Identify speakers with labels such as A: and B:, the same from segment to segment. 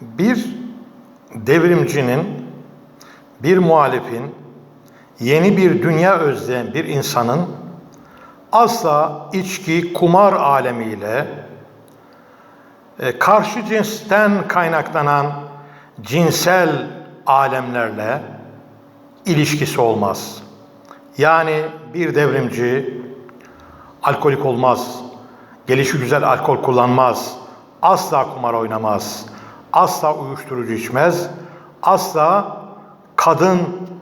A: Bir devrimcinin, bir muhalifin, yeni bir dünya özleyen bir insanın asla içki, kumar alemiyle, e, karşı cinsten kaynaklanan cinsel alemlerle ilişkisi olmaz. Yani bir devrimci alkolik olmaz, gelişi güzel alkol kullanmaz, asla kumar oynamaz, asla uyuşturucu içmez, asla kadın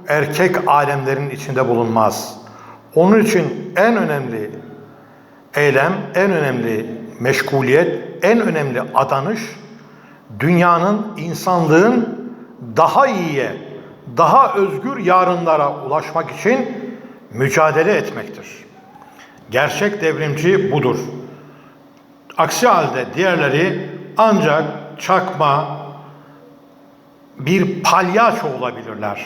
A: erkek alemlerin içinde bulunmaz. Onun için en önemli eylem, en önemli meşguliyet, en önemli adanış dünyanın, insanlığın daha iyiye, daha özgür yarınlara ulaşmak için mücadele etmektir. Gerçek devrimci budur. Aksi halde diğerleri ancak çakma bir palyaço olabilirler.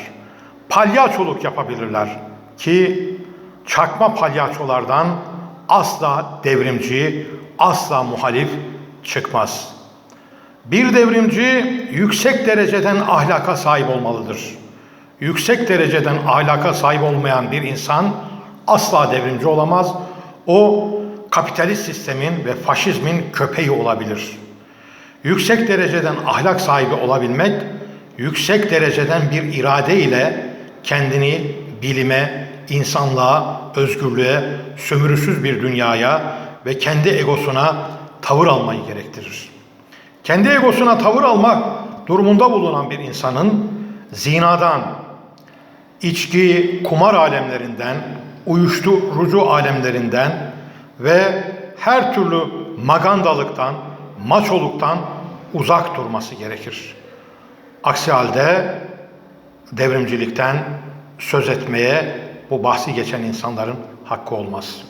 A: Palyaçoluk yapabilirler ki çakma palyaçolardan asla devrimci, asla muhalif çıkmaz. Bir devrimci yüksek dereceden ahlaka sahip olmalıdır. Yüksek dereceden ahlaka sahip olmayan bir insan asla devrimci olamaz. O kapitalist sistemin ve faşizmin köpeği olabilir. Yüksek dereceden ahlak sahibi olabilmek, yüksek dereceden bir irade ile kendini bilime, insanlığa, özgürlüğe, sömürüsüz bir dünyaya ve kendi egosuna tavır almayı gerektirir. Kendi egosuna tavır almak durumunda bulunan bir insanın zinadan, içki, kumar alemlerinden, uyuşturucu alemlerinden ve her türlü magandalıktan, maçoluktan uzak durması gerekir. Aksi halde devrimcilikten söz etmeye bu bahsi geçen insanların hakkı olmaz.''